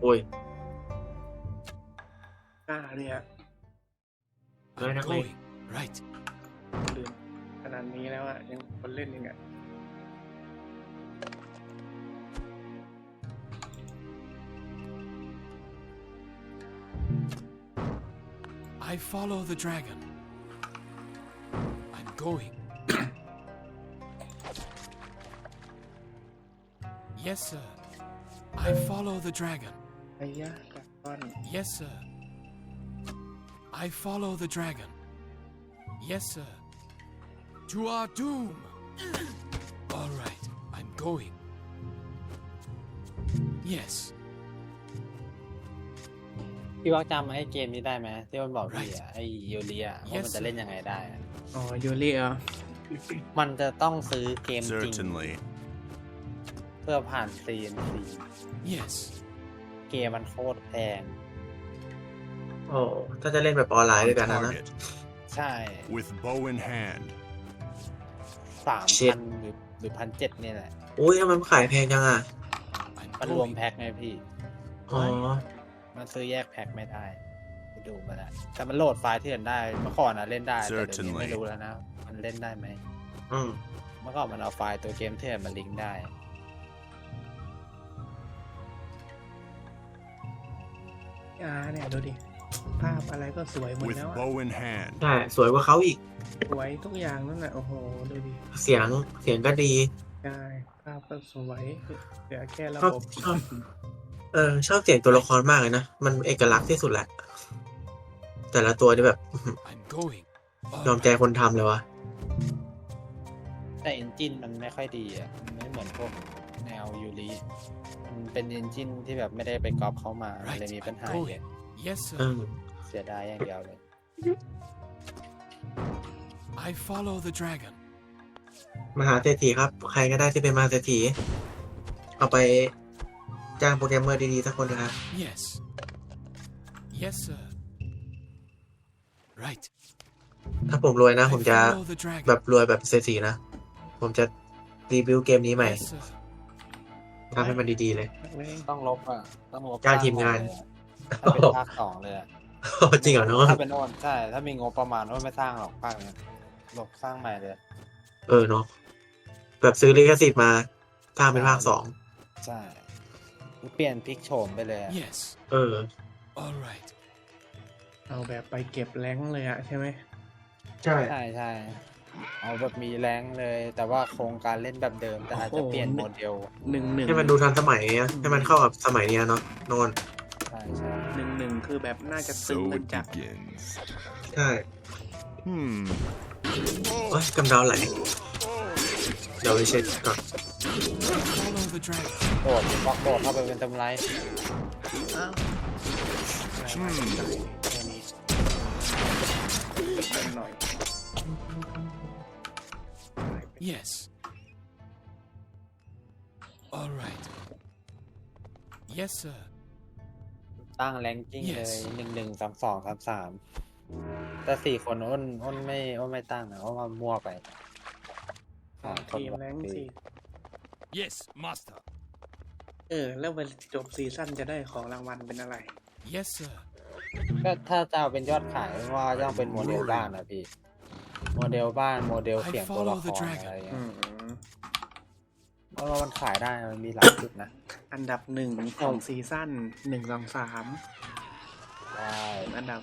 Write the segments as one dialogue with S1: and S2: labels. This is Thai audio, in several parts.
S1: โอ้ย
S2: กล้าเนี่ย
S1: Right,
S3: I'm
S1: right.
S3: going. Right.
S2: ลืมขนาดนี้แล้วอ่ะ ยังคนเล่นยังไง
S3: I follow the dragon. I'm going. yes, sir. I follow the dragon.
S2: ไอ้ยะกัดก้อน
S3: Yes, sir. I follow the dragon. Yes, sir. To our doom. All right, I'm going. Yes.
S4: พี่ว่าจำไอ้เกมนี้ได้ไหมที่มันบอกพี่
S3: Right.
S4: อะไอ้ยูเรียว่า
S3: Yes,
S4: มันจะเล่นยังไงได้อะ
S2: อ๋อยูริเหรอ
S4: มันจะต้องซื้อเกมจริง
S5: Certainly.
S4: เพื่อผ่าน CNC
S3: Yes.
S4: เกมมันโคตรแพง
S1: โอ้ถ้าจะเล่นแบบออนไลน์ด้วยกันนะนะ
S5: Target.
S4: ใช่
S5: With bow in hand.
S4: สาม
S1: Shit
S4: พันหรือหรือพันเจ็ดนี่แหละ
S1: อุ้ยทำไมมันขายแพงจังอะ
S3: I'm
S4: มันรวม
S3: going.
S4: แพ็คไงพี่
S1: อ๋อ
S4: มันซื้อแยกแพ็คไม่ได้ไปดูมาแล้วแต่มันโหลดไฟล์เถื่อนได้ เมื่อก่อนอะเล่นได้ แต่เดี๋ยวนี้
S5: Certainly
S4: ไม่รู้แล้วนะ มันเล่นได้ไหม
S1: อืม
S4: เมื่อก่อนมันเอาไฟล์ตัวเกมเถื่อนมาลิงก์ได้
S2: อ่าเนี่ยดูดิ ภาพอะไรก็สวยหมด
S5: With
S2: แล้วอะ
S5: bow in hand.
S1: ใช่สวยกว่าเขาอีก
S2: สวยทุกอย่างนั่นแหละโอ้โหดูดิ
S1: เสียงเสียงก็ดี
S2: ใช่ภาพก็สวยเหลือแค่ระ
S1: ชอบ
S2: บบ
S1: ชอบเออชอบเสียงตัวละครมากเลยนะ มันเอกลักษณ์ที่สุดแหละ แต่ละตัวนี่แบบ
S3: I'm going.
S1: ยอม
S3: All
S1: ใจ
S3: right.
S1: คนทำเลยวะ
S4: แต่เอนจินมันไม่ค่อยดีอะมันไม่เหมือนพวกแนวยูริมัน เป็นเอนจินที่แบบไม่ได้ไปก๊อปเข้ามามัน
S3: Right.
S4: เลยมีปัญ
S3: I'm
S4: หาเย
S3: going.
S4: อะ
S3: Yes,
S1: เอ
S3: sir.
S1: อ
S4: เสียดายอย่างเดียวเลย
S3: I follow the dragon.
S1: มหาเศรษฐีครับ ใครก็ได้ที่เป็นมหาเศรษฐีเอาไปจ้างโปรแกรมเมอร์ดีๆสักคนนะครับ
S3: Yes. Yes, sir. Right.
S1: ถ้าผมรวยนะ
S3: I
S1: ผมจะ
S3: follow the dragon.
S1: แบบรวยแบบเศรษฐีนะ ผมจะรีวิวเกมนี้ใหม่
S3: Yes, sir.
S1: ทำให้มันดีๆเลย
S2: นักเลง
S4: ต้องลบอะ ต้องลบ
S1: จ้างทีมงาน
S4: ภาคเลยอะถ้าเป็นภาคสองเลยอะ
S1: จริงเหรอน้อง
S4: ถ้าเป็นโอนใช่ ถ้ามีงบประมาณโอนไม่สร้างหรอกภาคเนี้ยลบสร้างใหม่เลย
S1: เออเนาะแบบซื้อลิขสิทธิ์มาสร้างเป็นภาคสอง
S4: ใช่เปลี่ยนพลิกโฉมไปเลยอะ
S3: Yes.
S1: เออ
S3: All right.
S2: เอาแบบไปเก็บแรงค์เลยอะใช่ไหม
S1: ใช่
S4: ใช่ใช่ เอาแบบมีแรงเลย แต่ว่าโครงการเล่นแบบเดิม แต่อาจจะเปลี่ยนโมเดล
S2: หนึ่งหนึ่ง
S1: ให้มันดูทันสมัยอะให้มันเข้ากับสมัยเนี้ยเนาะโนน
S4: ใช่ใช่
S2: หนึ่งหนึ่งคือแบบน่าจะตึง
S5: So
S2: กัน
S5: it
S2: จัด
S5: begins.
S1: ใช่
S5: Hmm.
S1: โอ้ยกำเดาไหลเดี๋ยวไปเช็คก่อน
S3: Follow the dragon.
S4: โดดบล็อกโดดเข้าไปเป็นตำไร
S2: อ้าวอะไรวะใจแค่นี้เล่นหน่อย
S3: Yes. All right. Yes, sir.
S4: ตั้งแรงกิ้ง
S3: Yes
S4: เลยหนึ่งหนึ่งสามสองสามสาม แต่สี่คนอ้นอ้นไม่อ้นไม่ตั้งอะอ้นมามั่วไปสามคน
S2: ทีมแรงค์สิ
S3: Yes, master.
S2: เออ แล้วเวลาจบซีซั่นจะได้ของรางวัลเป็นอะไร
S3: Yes, sir.
S4: ก็ถ้าจะเอาเป็นยอดขายว่าจะต้องเป็นโมเดลบ้านนะพี่ โมเดลบ้านโมเดลเสียงตัวละครอะไรอย่าง
S2: อื
S4: เงี้ย
S2: ม
S4: เพราะว่ามันขายได้มันมีหลายจุดนะ
S2: อันดับหนึ่งของซีซั่นหนึ่งสองสาม
S4: ใช่
S2: อันดับ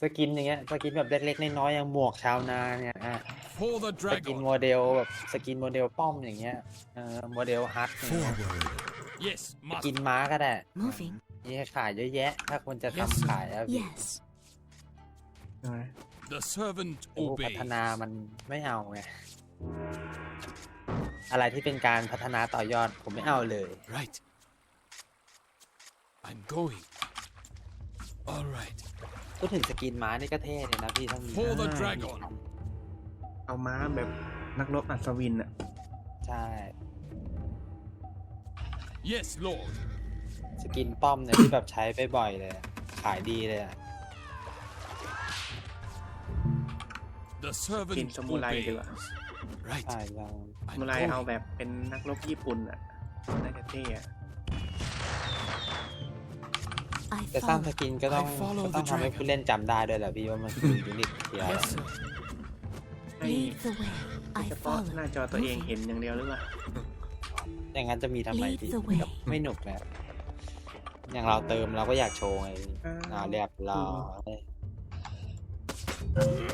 S4: สกินอย่างเงี้ยสกินแบบเล็กๆน้อยๆอย่างหมวกชาวนาเนี่ยอะ
S3: For the
S4: สกิน
S3: dragon.
S4: โมเดลแบบสกินโมเดลป้อมอย่างเงี้ยเออโมเดลฮัทอย่างเงี้ย
S3: Forward. Yes,
S4: กิน
S3: master.
S4: ม้าก็ได้
S6: Moving.
S4: มีให้ขายเยอะแยะ ถ้าคนจะ
S3: Yes,
S4: ทำ
S3: sir.
S4: ขายอะ พี่
S6: Yes.
S2: ใช่ไหม
S3: The servant
S4: แต่ผู้พั
S3: obeys.
S4: ฒนามันไม่เอาไง อะไรที่เป็นการพัฒนาต่อยอดผมไม่เอาเลย
S3: Right. I'm going. All right.
S4: พูดถึงสกินม้านี่ก็เท่เลยนะพี่ถ้ามี
S3: For the
S2: อ่า
S3: dragon.
S2: เอาม้าแบบนักรบอัศวินอะ
S4: ใช่
S3: Yes, lord.
S4: สกินป้อมเนี่ยที่แบบใช้ไปบ่อยเลยอะขายดีเลยอะ
S3: The servant
S2: กินสมุไรดีกว่า
S3: obeys. Right.
S4: ใช่เรา
S3: I'm
S2: มุไร
S3: going.
S2: เอาแบบเป็นนักรบญี่ปุ่นอะน่าจะเท่อะ
S4: แต่สร้างส
S3: follow.
S4: กินก็ต้อง
S3: I follow
S4: ก็ต้อง
S3: the
S4: ทำให้
S3: dragon.
S4: ผู้เล่นจำได้ด้วยแหละพี่ว่ามันคือยูนิตเทีย
S3: Yes, sir.
S2: ให้
S6: Lead the way. I
S2: เฉพาะ
S6: follow.
S2: หน้าจอตัวเองเห็นอย่างเดียวหรือเปล่า
S4: อย่างนั้นจะมีทำไม
S6: Lead
S4: พี่
S6: the way
S4: ไม่หนุกนะอย่างเราเติมเราก็อยากโชว์ไงพี่
S2: อ้าว
S4: อ่าเรียบร้อย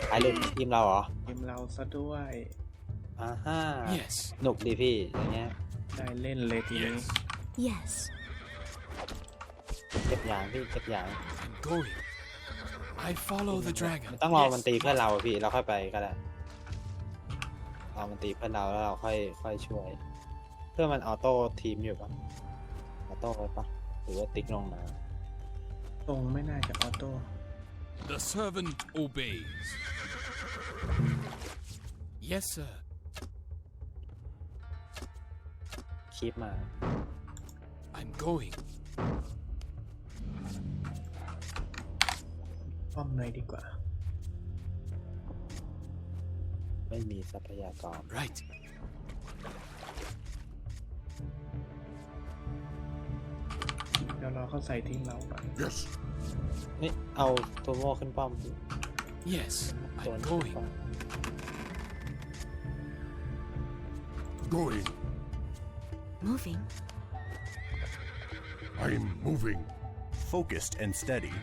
S4: ไอ้เล่นทีมเราเหรอ
S2: ทีมเราซะด้วย
S4: อ่าฮ่า
S3: Yes.
S4: หนุกดีพี่อย่างเงี้ย
S2: ได้เล่นเลยทีนี้
S6: Yes.
S4: เก็บอย่างพี่เก็บอย่าง
S3: I'm going. I follow the dragon.
S4: ต้องรอมันตีเพื่อนเราอะพี่เราค่อยไปก็ได้รอมันตีเพื่อนเราแล้วเราค่อยค่อยช่วย เพื่อนมันออโต้ทีมอยู่ปะออโต้ไว้ปะหรือว่าติ๊กลงมา
S2: ตรงไม่น่าจะออโต้
S3: The servant obeys. Yes, sir.
S4: คีบมา
S3: I'm going.
S2: ป้อมหน่อยดีกว่า
S4: ไม่มีทรัพยากร
S3: Right.
S2: เดี๋ยวรอเขาใส่ทีมเราก่อน
S5: Yes.
S4: นี่เอาตัวโม่ขึ้นป้อมพี่
S3: Yes,
S4: ตัว
S3: I'm
S4: นี้ขึ้น
S3: going.
S4: ป้อม
S5: Going.
S6: Moving.
S5: I'm moving. Focused and steady.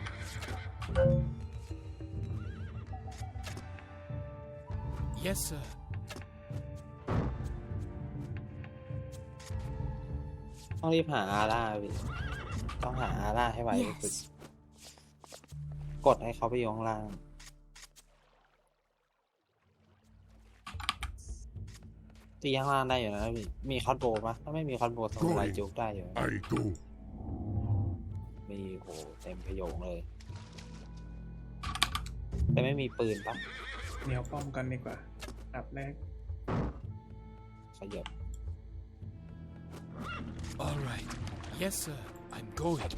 S3: Yes, sir.
S4: ต้องรีบหาอาร่าพี่ต้องหาอาร่าให้ไวที่สุด
S6: Yes.
S4: กดให้เขาไปอยู่ข้างล่าง ตีข้างล่างได้อยู่นะพี่ มีคอสโบว์ปะถ้าไม่มีคอสโบว์ทำลายจุกได้อยู่
S5: I go.
S4: มีโหเต็มประโยงเลย แต่ไม่มีปืนปะ
S2: เหนียวป้อมกันดีกว่าอับแรก
S4: ขยับ
S3: All right. Yes, sir. I'm going.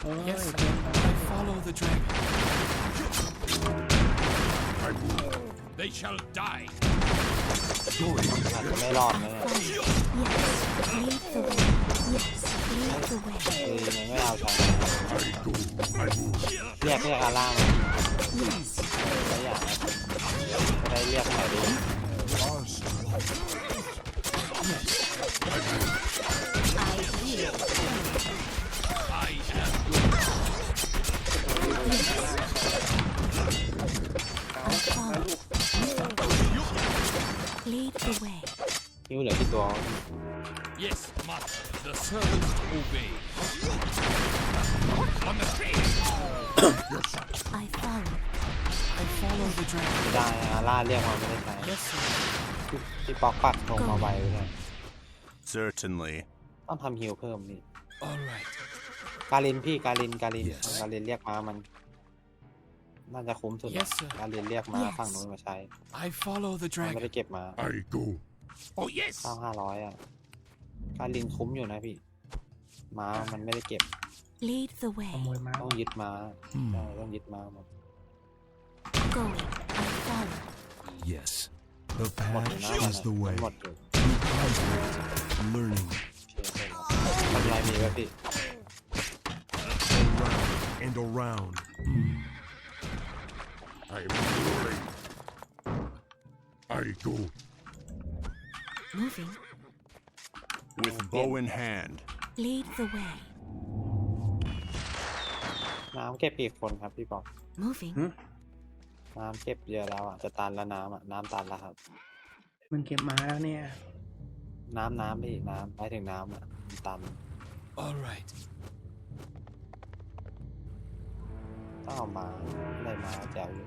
S2: เฮ้ย
S3: Yes,
S2: เก
S3: sir.
S2: มไป
S3: I follow the dragon.
S5: I move.
S3: They shall die.
S4: อาจจะไม่รอดนะเนี่ย
S6: Follow. Yes. Lead the way. Yes. Lead the way.
S4: คือมันไม่เอาชนะ
S5: I go. I move.
S4: เรียกเรียกอาร่ามา
S6: Yes.
S4: ไม่อยากจะได้เรียกหน่อยดิ
S6: I
S2: เรี
S4: ยกมาไม่ได้ใช้
S3: Yes, sir.
S4: ที่ปอกปักลงมาไวเลย
S5: Certainly.
S4: ต้องทำฮิลเพิ่มนี่
S3: All right.
S4: การินพี่การินการิน
S3: Yes
S4: การินเรียกมามัน น่าจะคุ้มสุด
S3: Yes, sir.
S4: การินเรียกมา
S6: Yes
S4: ฝั่งนู้นมาใช้
S3: I follow the
S4: มันไม่ได้
S3: dragon.
S4: เก็บมา
S5: I go.
S3: Oh, yes.
S4: เก้าห้าร้อยอะ การลินคุ้มอยู่นะพี่ ม้ามันไม่ได้เก็บ
S6: Lead the
S2: ข
S6: way.
S2: โมยม้า
S4: ต้องยึดม้าใช่ต้องยึดม้าหมด
S6: Going. I follow.
S7: Yes. The
S4: หมดอยู่
S7: path
S4: นะ
S7: is the way.
S4: หมดอยู่
S7: Learning
S4: ทำไรมีไว้พี่
S7: around and around.
S5: I'm moving. I go.
S6: Moving.
S5: With bow in hand.
S6: Lead the way.
S4: น้ำเก็บปีกคนครับพี่บอก
S6: Moving.
S4: น้ำเก็บเยอะแล้วอะ จะตันแล้วน้ำอะ น้ำตันแล้วครับ
S2: มันเก็บม้าแล้วเนี่ย
S4: น้ำน้ำพี่น้ำไปถึงน้ำอะมันตัน
S3: All right.
S4: ต้องเอามาได้มาแจวอยู่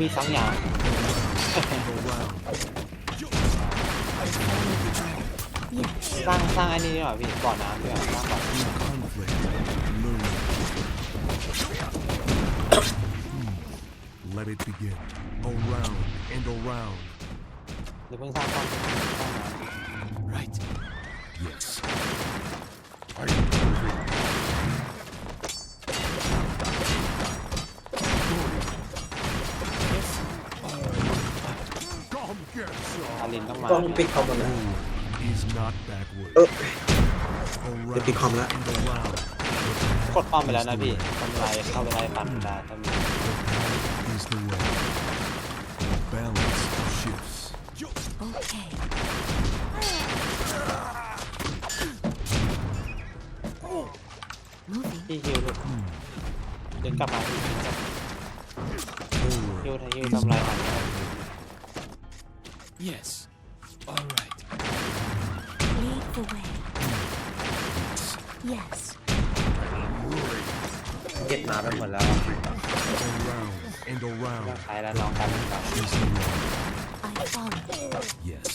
S2: มี
S4: สองอย่าง
S7: around.
S3: I follow the dragon.
S6: Yes.
S4: สร้างสร้างไอ้นี่ดีกว่าพี่บ่อน้ำดีกว่าสร้างบ่อ
S7: In conflict. Learning. Hmm. Let it begin. Around and around.
S4: เดี๋ยวเพิ่งสร้างป้อมสร้างน อา
S5: some.
S4: รินต้องมา
S1: ต้องปิดคอมหมดแล้ว
S7: Forward is not backward.
S1: เออ
S7: Around
S1: Để pick hòm lại.
S7: and around. The
S4: กดป้อมไปแล้ว
S7: path
S4: นะ
S7: is the
S4: พี่
S7: way.
S4: ทำลายเข้าไปไล่ตัดได้ถ้ามี
S7: The path is the way. The balance shifts.
S6: Okay. Moving.
S4: พี่ฮิวเลยเดินกลับมาที่ฮิวกับ
S7: Forward
S4: ฮิวฮิว
S7: is
S4: ทำลาย
S7: not
S4: มัน
S3: Yes. All right.
S6: Lead the way. Yes.
S4: เก็บมาไปหมดแล้ว
S7: around and
S4: ก็
S7: around.
S4: ขายแล้วน้องกันเรา
S7: Is the way.
S6: I follow.
S7: Yes.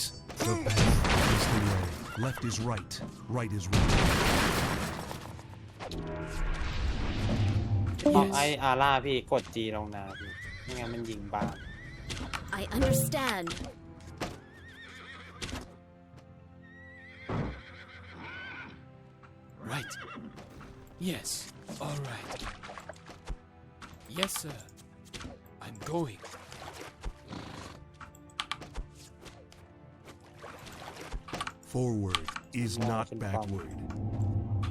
S7: The path is the way. Left is right. Right is right.
S4: ป้อมไออาร่าพี่กดจีลงนาพี่ไม่งั้นมันยิงบ้าน
S6: I understand.
S3: Right. Yes. All right. Yes, sir. I'm going.
S7: Forward is not backward.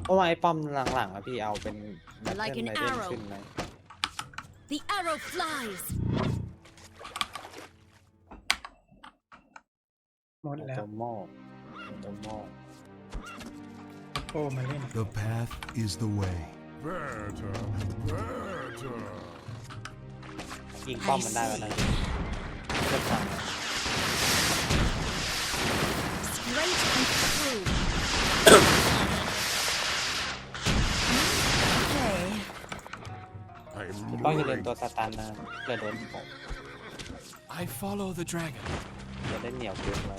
S4: เพราะว่าไอ้ป้อมหลังๆอะพี่เอาเป็นแบท
S6: Like
S4: เทิล
S6: an
S4: ไมเดน
S6: arrow
S4: ขึ้นไหม
S6: The arrow flies.
S2: หมด
S4: โอ
S2: แล้
S4: โต
S2: ว
S4: โมโอโตโม
S2: โอ้มาเล่น
S7: The path is the way.
S5: Better, better.
S4: ยิงป้อมมันได้แล้วนะเลือกสั่ง
S6: Straight and true. okay.
S5: I'm
S4: ต้องอย่าเล่น
S5: moving.
S4: ตัวสตันนะเพื่อโดนผม
S3: I follow the dragon.
S4: จะได้เหนียวเกินไป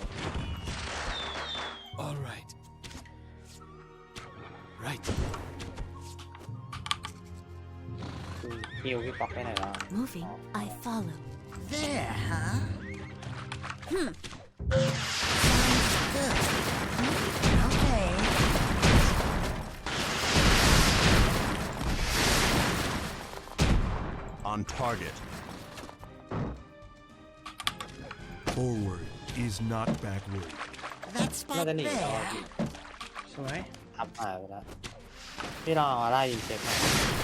S4: ฮิวพี่ป๊อกไปไหนแล้ว
S6: Moving, I follow.
S8: There, huh?
S6: Hmm.
S8: Good. Okay.
S5: On target.
S7: Forward is not backward.
S8: That's
S4: น่า
S8: back
S4: จะหนีแล้วอะ
S8: there.
S4: พี่
S2: สวย
S4: ทับหายไปแล้วพี่ลองเอาอะไรยิงเช็คหน่อย
S6: I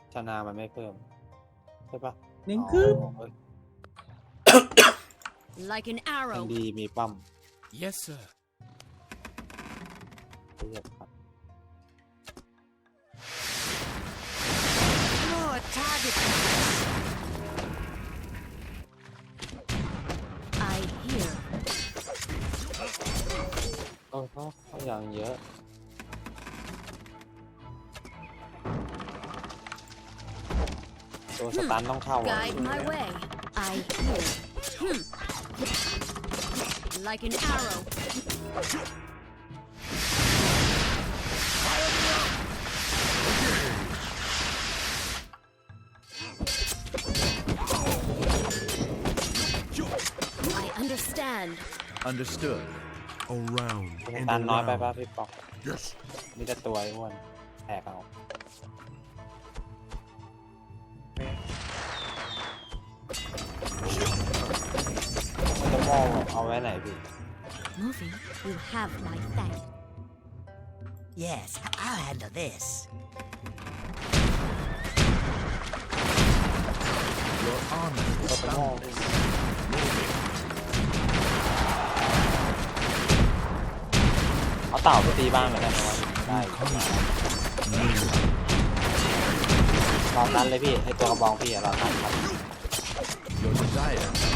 S4: ชนามันไม่เพิ่ม ใช่ปะ
S2: หนึ่งคืบ
S4: อ๋อเอ้ย
S6: Like an
S4: ยัง
S6: arrow.
S4: ดีมีปั๊ม
S3: Yes, sir.
S4: เรียกครับ
S8: Your target.
S6: I hear.
S4: เออเขาเขาอย่างเยอะ ตัวสตันต้องเข้าอ่ะ
S6: Guide my way. I hear. Hmm. Like an arrow. I understand.
S9: Understood.
S7: Around
S4: ส
S7: and
S4: ตันน้อยไปป่ะ
S7: around.
S4: พี่ป๊อก
S5: Yes.
S4: มีแต่ตัวไอ้อ้วนแตกเอา องเอาไว้ไหนพี่
S6: Moving, you have my thank.
S8: Yes, I'll handle this.
S9: Your honor
S4: ก็
S9: is
S4: จะมอง
S9: boundless.
S4: เอาเต่าไปตีบ้างเหมือนกันนะวะได้รอตันเลยพี่ไอตัวกระบองพี่อะรอตันครับ
S9: Your desire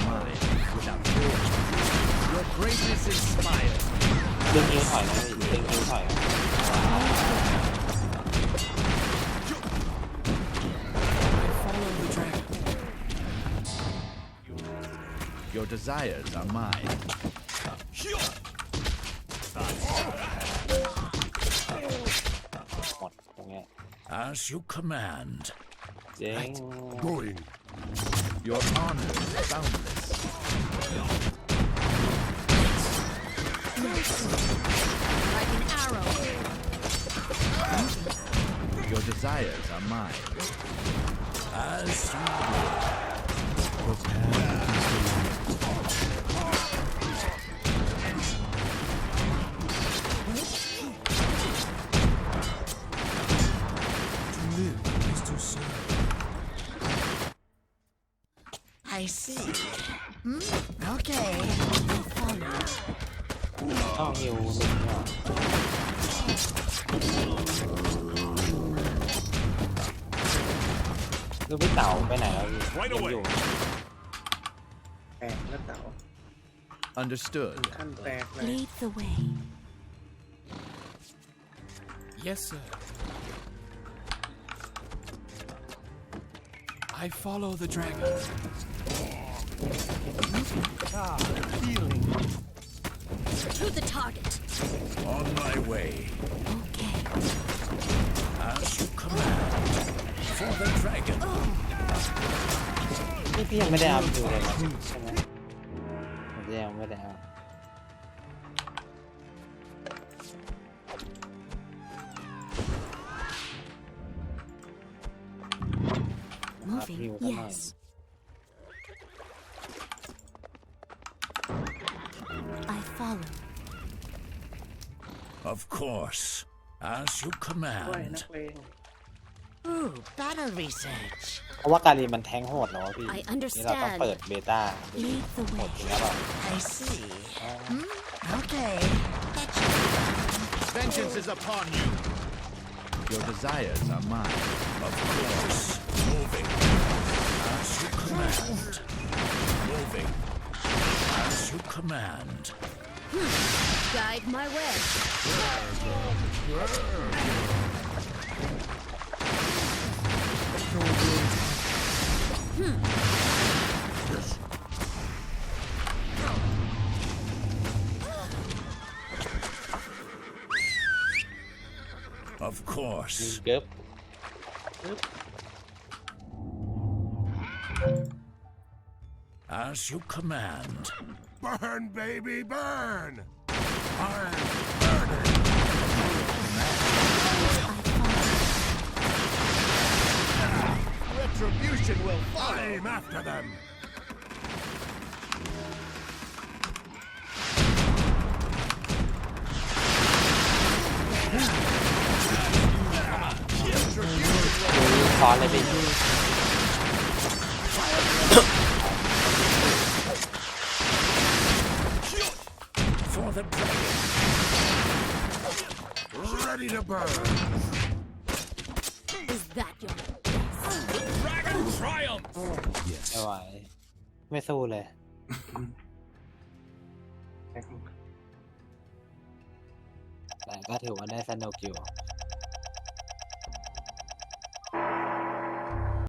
S9: is mine. Without yours, inspired.
S4: ดึงนิ้วถอยนะพี่ดึงนิ้วถอยนะ
S3: I follow the dragon.
S9: Your desires are mine.
S4: หมดตรงเนี้ย
S5: As you command.
S4: เจ๊ง
S5: Going.
S9: Your honor is boundless.
S6: Like an arrow.
S9: Your desires are mine.
S5: As you.
S8: I see. Hmm? Okay.
S6: Follow.
S4: ต้องฮิวหนึ่งเนี่ยลูกพี่เต๋าไปไหนแล้วพี่
S5: Right
S4: ยัง
S5: away
S4: อยู่
S2: แตกแล้วเต๋า
S9: Understood.
S2: ขั้นแตกเลย
S6: Lead the way.
S3: Yes, sir. I follow the dragon.
S6: To the target.
S5: on my way.
S6: Okay.
S5: As you command. For the dragon.
S4: นี่พี่ยังไม่ได้อัพดูเลยนะใช่ไหมผมยังไม่ได้อัพ
S6: Moving.
S4: you, come on.
S6: Yes.
S5: Course. As you
S2: ด้วยนั
S5: command.
S2: กเลง
S8: Ooh, battle research.
S4: เพราะว่าการีมันแทงโหดเหรอวะพี่
S6: I
S4: นี่เราต้อง
S6: understand.
S4: เปิดเบต้า
S6: Lead the
S4: โห
S6: way.
S4: ดจริงแล้วเปล่า
S8: I see. Hmm? Okay. That's
S9: Vengeance is upon you. Your desires are mine.
S5: Of course. Moving. As you command. Moving. As you command.
S6: Guide my way.
S5: Of course.
S4: Yep. Yep.
S5: As you command. Burn, baby, burn! I'm burning.
S9: Retribution will follow.
S5: I'm after them.
S9: Retribution
S4: ดูค
S5: Ready to burn.
S6: Is that your
S5: Dragon triumph!
S4: ไม่ไหวไม่สู้เลย
S2: แตก
S4: แต่ก็ถือว่าได้สนุกอยู่